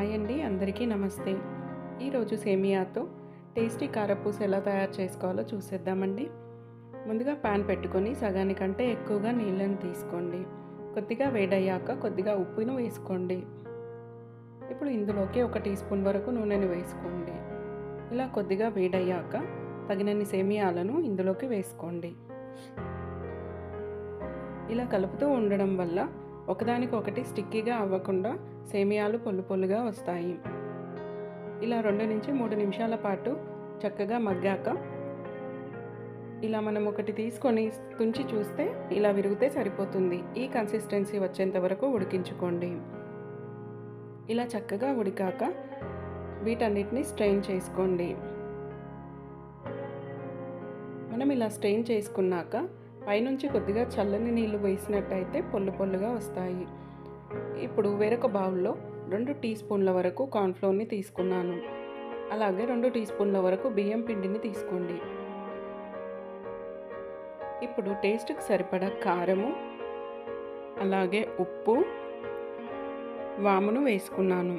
Hi అండి అందరికీ నమస్తే. ఈరోజు సేమియాతో టేస్టీ కారపూస ఎలా తయారు చేసుకోవాలో చూసేద్దామండి. ముందుగా పాన్ పెట్టుకొని సగానికంటే ఎక్కువగా నీళ్ళని తీసుకోండి. కొద్దిగా వేడయ్యాక కొద్దిగా ఉప్పును వేసుకోండి. ఇప్పుడు ఇందులోకి ఒక టీ స్పూన్ వరకు నూనెను వేసుకోండి. ఇలా కొద్దిగా వేడయ్యాక తగినన్ని సేమియాలను ఇందులోకి వేసుకోండి. ఇలా కలుపుతూ ఉండడం వల్ల ఒకదానికొకటి స్టిక్కీగా అవ్వకుండా సేమియాలు పొల్లు పొల్లుగా వస్తాయి. ఇలా రెండు నుంచి మూడు నిమిషాల పాటు చక్కగా మగ్గాక ఇలా మనం ఒకటి తీసుకొని తుంచి చూస్తే ఇలా విరిగితే సరిపోతుంది. ఈ కన్సిస్టెన్సీ వచ్చేంత వరకు ఉడికించుకోండి. ఇలా చక్కగా ఉడికాక వీటన్నిటిని స్ట్రెయిన్ చేసుకోండి. మనం ఇలా స్ట్రెయిన్ చేసుకున్నాక పైనుంచి కొద్దిగా చల్లని నీళ్ళు వేసినట్టయితే పొల్లు పొల్లుగా వస్తాయి. ఇప్పుడు వేరొక బౌల్లో రెండు టీ స్పూన్ల వరకు కార్న్ఫ్లోర్ని తీసుకున్నాను. అలాగే రెండు టీ స్పూన్ల వరకు బియ్యం పిండిని తీసుకోండి. ఇప్పుడు టేస్ట్కి సరిపడా కారము అలాగే ఉప్పు వామును వేసుకున్నాను.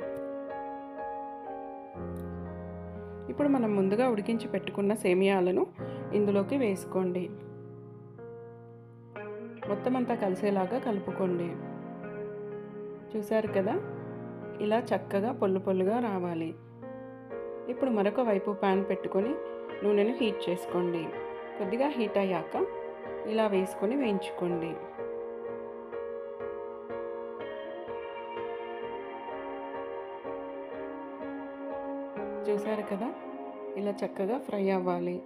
ఇప్పుడు మనం ముందుగా ఉడికించి పెట్టుకున్న సేమియాలను ఇందులోకి వేసుకోండి. మొత్తం అంతా కలిసేలాగా కలుపుకోండి. చూశారు కదా? ఇలా చక్కగా పొల్లు పొల్లుగా రావాలి. ఇప్పుడు మరొక వైపు ప్యాన్ పెట్టుకొని నూనెను హీట్ చేసుకోండి. కొద్దిగా హీట్ అయ్యాక ఇలా వేసుకొని వేయించుకోండి. చూసారు కదా? ఇలా చక్కగా ఫ్రై అవ్వాలి.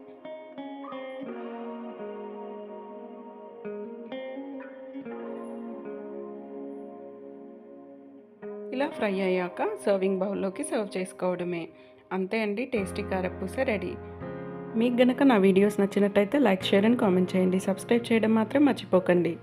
ఇలా ఫ్రై అయ్యాక సర్వింగ్ బౌల్లోకి సర్వ్ చేసుకోవడమే. అంతే అండి టేస్టీ కారపూస రెడీ. మీకు గనక నా వీడియోస్ నచ్చినట్టయితే లైక్ షేర్ అండ్ కామెంట్ చేయండి. సబ్స్క్రైబ్ చేయడం మాత్రం మర్చిపోకండి.